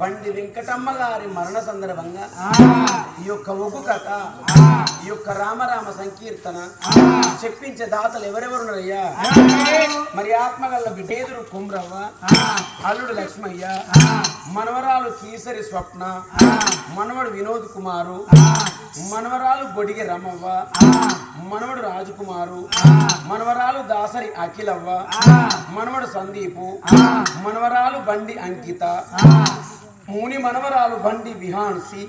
బండి వెంకటమ్మ గారి మరణ సందర్భంగా ఈ యొక్క ఒగ్గు కథ ఈ యొక్క రామరామ సంకీర్తన చెప్పించే దాతలు ఎవరెవరున్నారయ్యా? మరి ఆత్మగల్ల బిడ్డేదురు కుమ్రవ్వ అల్లుడు లక్ష్మయ్య మనవరాలు కీసరి స్వప్న మనవడు వినోద్ కుమారు మనవరాలు బొడిగె రమవ్వ మనవడు రాజకుమారు మనవరాలు దాసరి అఖిలవ్వ మనవడు సందీపు మనవరాలు బండి అంకిత ముని మనవరాలు బండి విహాన్సి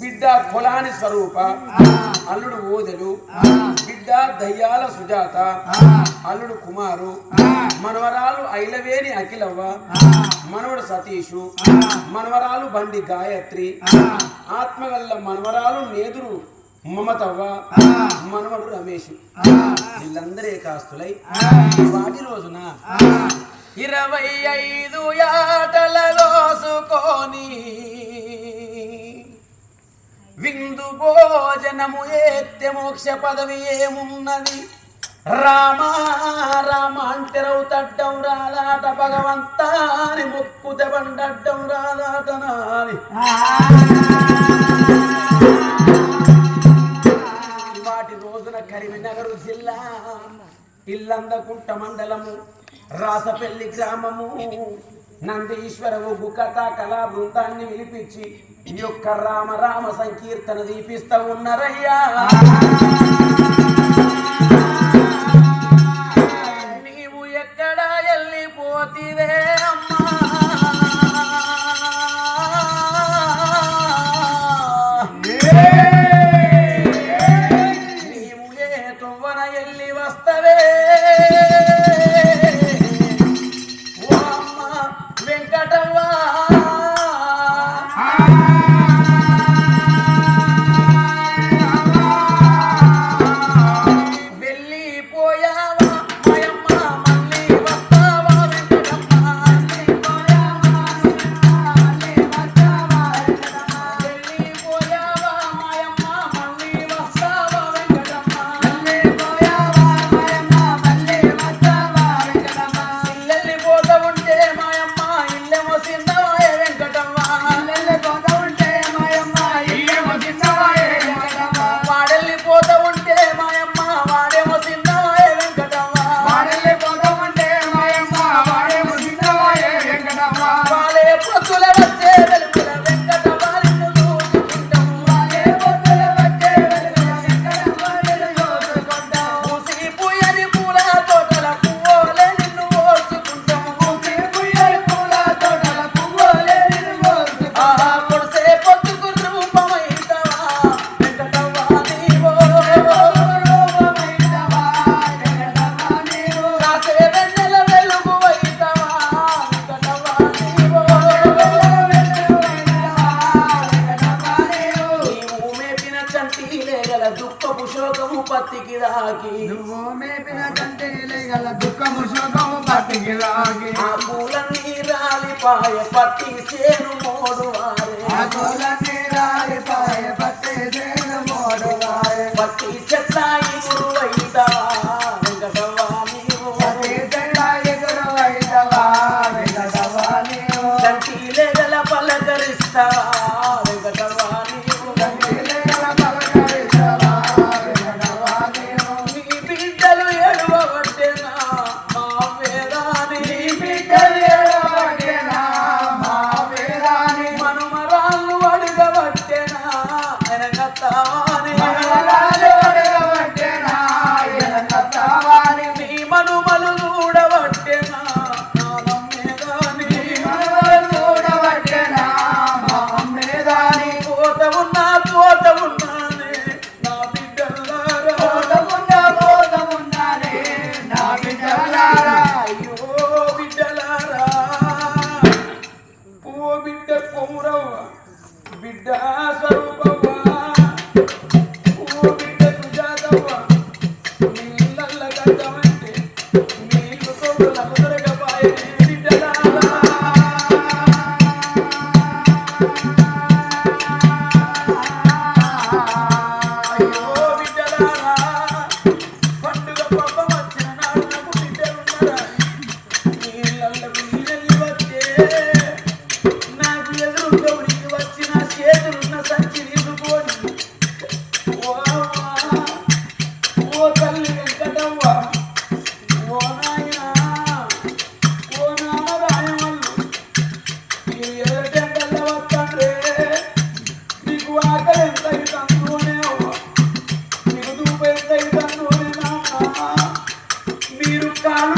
బిడ్డ కొలాని స్వరూప అల్లుడు ఓదెలు బిడ్డ దయ్యాల సుజాత అల్లుడు కుమారు మనవరాలు ఐలవేని అఖిలవ్వ మనవడు సతీషు మనవరాలు బండి గాయత్రి ఆత్మగల్ల మనవరాలు నేదురు మమతవ్వ మనవడు రమేష్. వీళ్ళందరే కాస్తులై వాటి రోజున ఇరవై ఐదు యాటల కోసుకొని విందు భోజనము ఏత్య మోక్ష పదవి ఏమున్నది? రామ రామ అంటెరవు తడ్డం రాదాట భగవంతాని ముక్కు దెబండడ్డం రాదాట నాని వాటి రోజున కరీంనగర్ జిల్లా ఇల్లందకుంట మండలము రాసపల్లి గ్రామము. నందీశ్వర ఒగ్గు కథా కళా బృందాన్ని విలిపించి ఈ యొక్క రామ రామ సంకీర్తన దీపిస్తూ ఉన్నారయ్యా. fucking shit.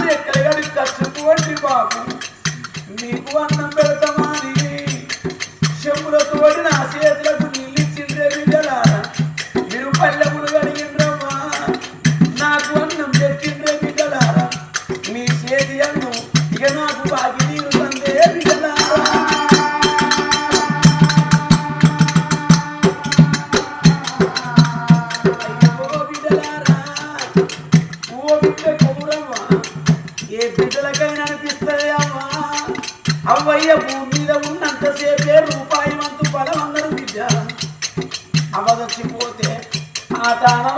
ఎక్కడ ఖర్చు పోండి బాబు. నీకు అన్నం భూమి మీద ఉన్నంతసేపే రూపాయి వంతు బలం అందరూ విద్య అవదొచ్చిపోతే ఆ దానం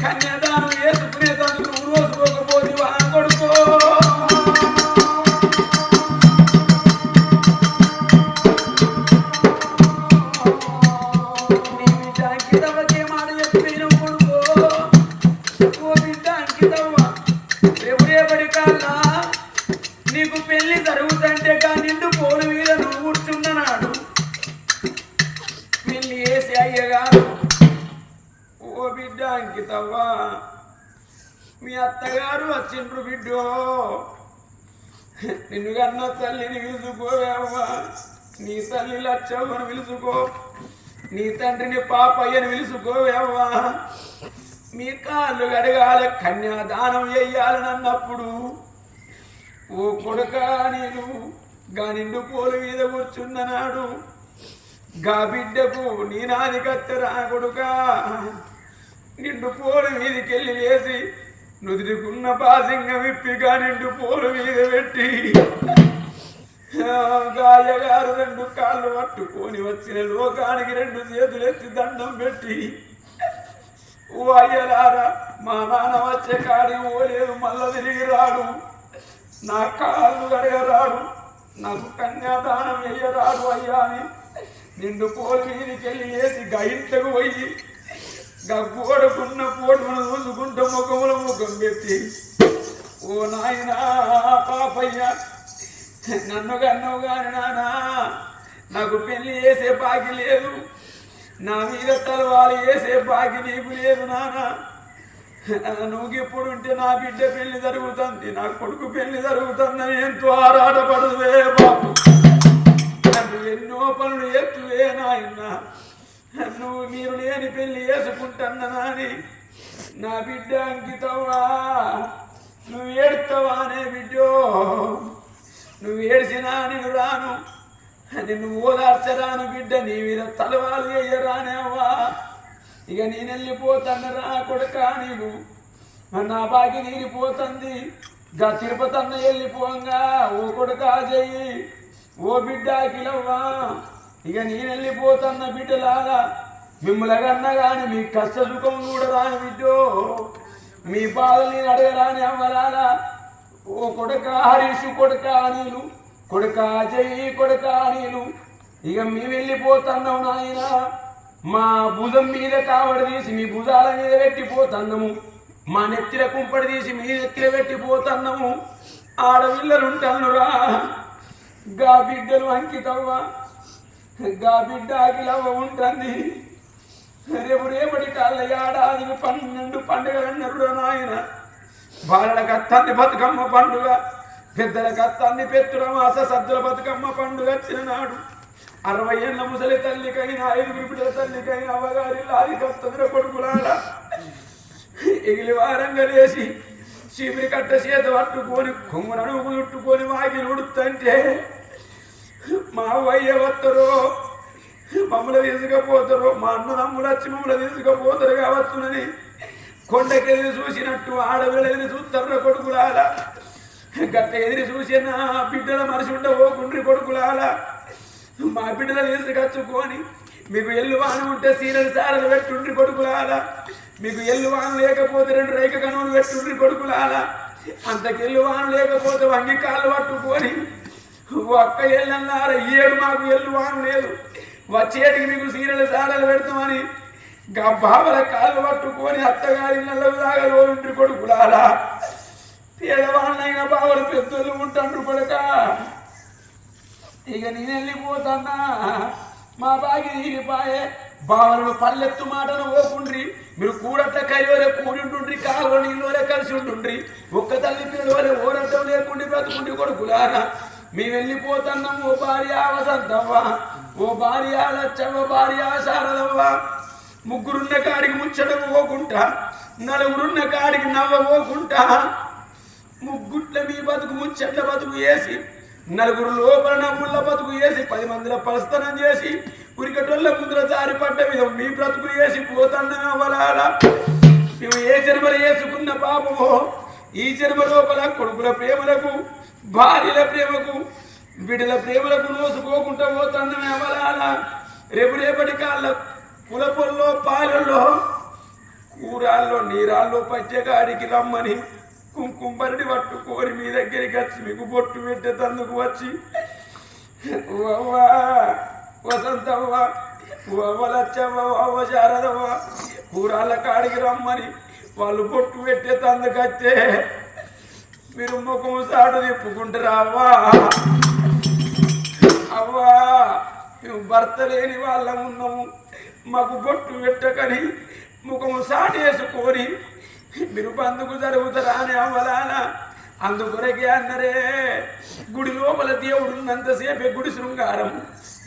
Come on. నిన్ను కన్న తల్లిని పిలుచుకోవేమ్మా నీ తల్లి లచ్చవ్వను పిలుచుకో నీ తండ్రిని పాపయ్యని పిలుచుకోవేమ్మా మీ కాళ్ళు కడగాలి కన్యాదానం చెయ్యాలని అన్నప్పుడు ఓ కొడుక నేను గా నిండు పోలు మీద కూర్చున్ననాడు గా బిడ్డకు నీ నాని కత్తెరా కొడుక. నిండు పోలు మీదకెళ్ళి వేసి నుదురుకున్న పాసింగ విప్పిగా నిండు పోలు మీద పెట్టి గాయగారు రెండు కాళ్ళు పట్టుకొని వచ్చిన లోకానికి రెండు చేతులు ఎత్తి దండం పెట్టి ఓ అయ్యలారా మా నాన్న వచ్చే కాడి ఓలేదు మళ్ళా తిరిగి రాడు. నా కాళ్ళు కడగరాడు నాకు కన్యాదానం వేయరాడు అయ్యా అని నిండు పోలు మీదికెళ్ళి వేసి గయింతకు పోయి గోడకున్న పోటును చూసుకుంటూ ముఖముల ముఖం పెట్టి ఓ నాయనా పాపయ్య నన్ను కన్నవు కాని నానా నాకు పెళ్ళి చేసే బాకి లేదు. నా మీద తలవాలి వేసే బాకి నీకు లేదు నానా. నువ్వు ఇప్పుడు ఉంటే నా బిడ్డ పెళ్ళి జరుగుతుంది నా కొడుకు పెళ్ళి జరుగుతుందని ఎంతో ఆరాటపడదువే బాబు నువ్వు ఎన్నో పనులు ఎత్తువే నాయన్నా నువ్వు మీరు లేని పెళ్ళి వేసుకుంటున్నానని నా బిడ్డ అంకితవా నువ్వు ఏడుతావా అనే బిడ్డో? నువ్వు ఏడిసినా నేను రాను. నిన్ను ఓదార్చరాను బిడ్డ నీ మీద తలవాలు వేయరానేవా ఇక నేను వెళ్ళిపోతాను రా కొడుక నీవు మరి నా బాకి నీరిపోతుంది గా తిరుపతన్న వెళ్ళిపోంగా. ఓ కొడుక చెయ్యి ఓ బిడ్డ కిలవ్వా ఇక నేను వెళ్ళిపోతున్న బిడ్డలాగా మిమ్మల్ని కానీ మీ కష్ట సుఖం చూడరాని బిడ్డో మీ బాధలు నేను అడగరాని అమ్మరాలా ఓ కొడక హరీషు కొడక నీలు కొడక చెయ్యి కొడక నీలు ఇక మేము వెళ్ళిపోతున్నాం నాయన. మా భుజం మీద కావడి తీసి మీ భుజాల మీద పెట్టిపోతున్నాము. మా నెత్తిల కుంపడి తీసి మీ నెత్తిల పెట్టిపోతున్నాము. ఆడపిల్లలుంటన్నురా. గా బిడ్డలు అంకితవ్వ. గా బిడ్డ అఖిలవ ఉంటుంది. రేపు రేపటి కాళ్ళ ఏడాదికి పన్నెండు పండుగలు అన్నారు నాయన. బాలలకు అత్తాన్ని బతుకమ్మ పండుగ. పెద్దలకు అత్తాన్ని పెత్తుల మాస సద్దుల బతుకమ్మ పండుగ వచ్చిన నాడు. అరవై ఏళ్ళ ముసలి తల్లికైనా ఐదుగురు బిడ్డల తల్లికైనా అవ్వగారి లారి కత్తదిర కొడుకులాల ఎగిలి వారంగా లేచి చీపిరి కట్ట చేత పట్టుకొని కొమ్మునను చుట్టుకొని వాగి ఉడుతుంటే మా అవ్వయ్య వత్తరో మమ్మల్ని తీసుకుపోతారు. మా అన్నదమ్ములు వచ్చి మమ్మల్ని తీసుకుపోతారు కావచ్చునని. కొండకెదిరి చూసినట్టు ఆడపిల్ల ఎదిరి చూస్తారు కొడుకులాల గట్ట ఎదిరి చూసిన బిడ్డల మనిషి గుండ్రి కొడుకులాల మా బిడ్డలు తీసుకొచ్చుకొని మీకు ఎల్లు వాన ఉంటే సీరలు సారలు పెట్టుండ్రి కొడుకులాల మీకు ఎల్లు వాన లేకపోతే రెండు రేఖ కనువులు పెట్టుండ్రి కొడుకులాల అంతకెల్లు వాన లేకపోతే వంగి కాళ్ళు పట్టుకొని ఒక్క ఎల్లన్నారా? ఏడు మాకు ఎల్లు వాహనం లేదు. వచ్చేటికి మీకు సీరలు సారలు పెడతామని గా బావల కాళ్ళు పట్టుకొని అత్తగారి నల్ల దాగా రోజుండ్రి పేదవాళ్ళైన బావల పెద్దలు ఉంటాండ్రు కొడుక. ఇక నేను వెళ్ళిపోతానా? మా బాగి తీరిపాయే బావలను పల్లెత్తు మాటను ఓకుండ్రి మీరు కూడట్ల కరివలే కూడి ఉంటుండ్రి కాలువ నీళ్ళోలే కలిసి ఉంటుండ్రి ఒక్క తల్లి పిల్లవలే ఓరట్టం లేకుండా బ్రతుకుండి కొడుకులారా. మేము వెళ్ళిపోతున్నాం ఓ భార్య వసంతవ్వ. ఓ భార్య లచ్చవ్వ భార్య శారదవ్వ ముగ్గురున్న కాడికి ముచ్చడం పోకుంటా నలుగురున్న కాడికి నవ్వ పోకుంటా ముగ్గుట్ల మీ బతుకు ముచ్చట్ల బతుకు వేసి నలుగురు లోపల నవ్వుల బతుకు వేసి పది మందిల పరస్తనం చేసి ఉరికటోళ్ళ ముద్ర జారి పడ్డ విధం మీ బ్రతుకు వేసి పోతన్నా వలాల మేము ఏ జన్మలు వేసుకున్న పాపమో ఈ జన్మ లోపల కొడుకుల ప్రేమలకు భార్యల ప్రేమకు బిడ్డల ప్రేమలకు నోసుకోకుండా పోతుందమే అవలాల రేపు రేపటి కాళ్ళ కులపొల్లో పాలల్లో కూరాల్లో నీరాల్లో పచ్చగాడికి రమ్మని కుంకుమరిని పట్టుకొని మీ దగ్గరికి వచ్చి మీకు బొట్టు పెట్టేందుకు వచ్చి వసంతవ్వ ఓవ్వ లచ్చవ్వ శారదవ్వ కూరాళ్ళ కాడికి రమ్మని వాళ్ళు బొట్టు పెట్టేందుకు వచ్చే మీరు ముఖం సాటు తిప్పుకుంటారా అవ్వా అవ్వా మేము భర్త లేని వాళ్ళం ఉన్నాము. మాకు బొట్టు పెట్టకని ముఖము సాటేసుకొని మీరు పందుకు జరుగుతారా అని అవ్వలాల అందుకొరకే అన్నరే గుడి లోపల దేవుడు ఉన్నంతసేపే గుడి శృంగారం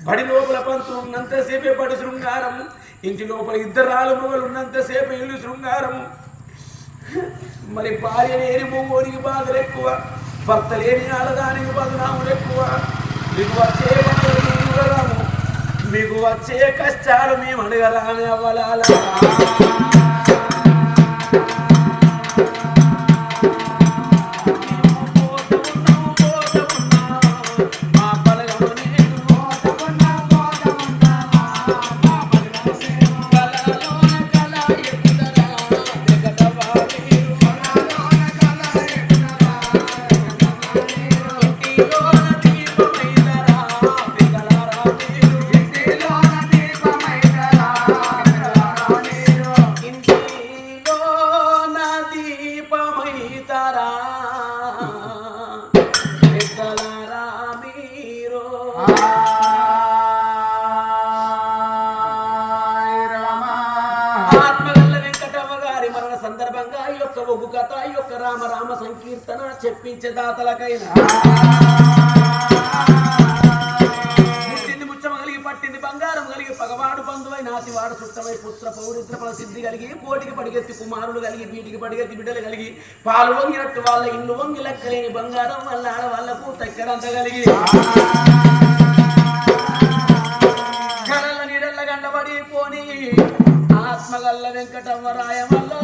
బడి లోపల పంతులు ఉన్నంతసేపే బడి శృంగారం ఇంటి లోపల ఇద్దరు ఆలు మొగలు ఉన్నంతసేపు ఇల్లు శృంగారం. మరి భార్య లేని మొగోనికి బాధలు ఎక్కువ భర్త లేని ఆడదానికి బదనాములు ఎక్కువ. మీకు వచ్చే మీకు వచ్చే కష్టాలు మేము అడగరాని అవ్వాలా సంకీర్తన చెప్పించే దాతలకైనా. పుట్టింది ముచ్చమ కలిగి పట్టింది బంగారం కలిగి పగవాడు బంధువై నాతివాడు చుట్టమై పుత్ర పౌరిత్ర ఫల సిద్ధి కలిగి కోటికి పడిగెత్తి కుమారులు కలిగి వీటికి పడిగెత్తి బిడ్డలు కలిగి పాలు వంగినట్టు వాళ్ళ ఇల్లు వంగి లెక్కలేని బంగారం వల్ల ఆడవాళ్ళకు తక్కడంత కలిగి. కళల నీడల్ల గండబడి పోని ఆత్మగల్ల వెంకటమ్మ రాయమల్లో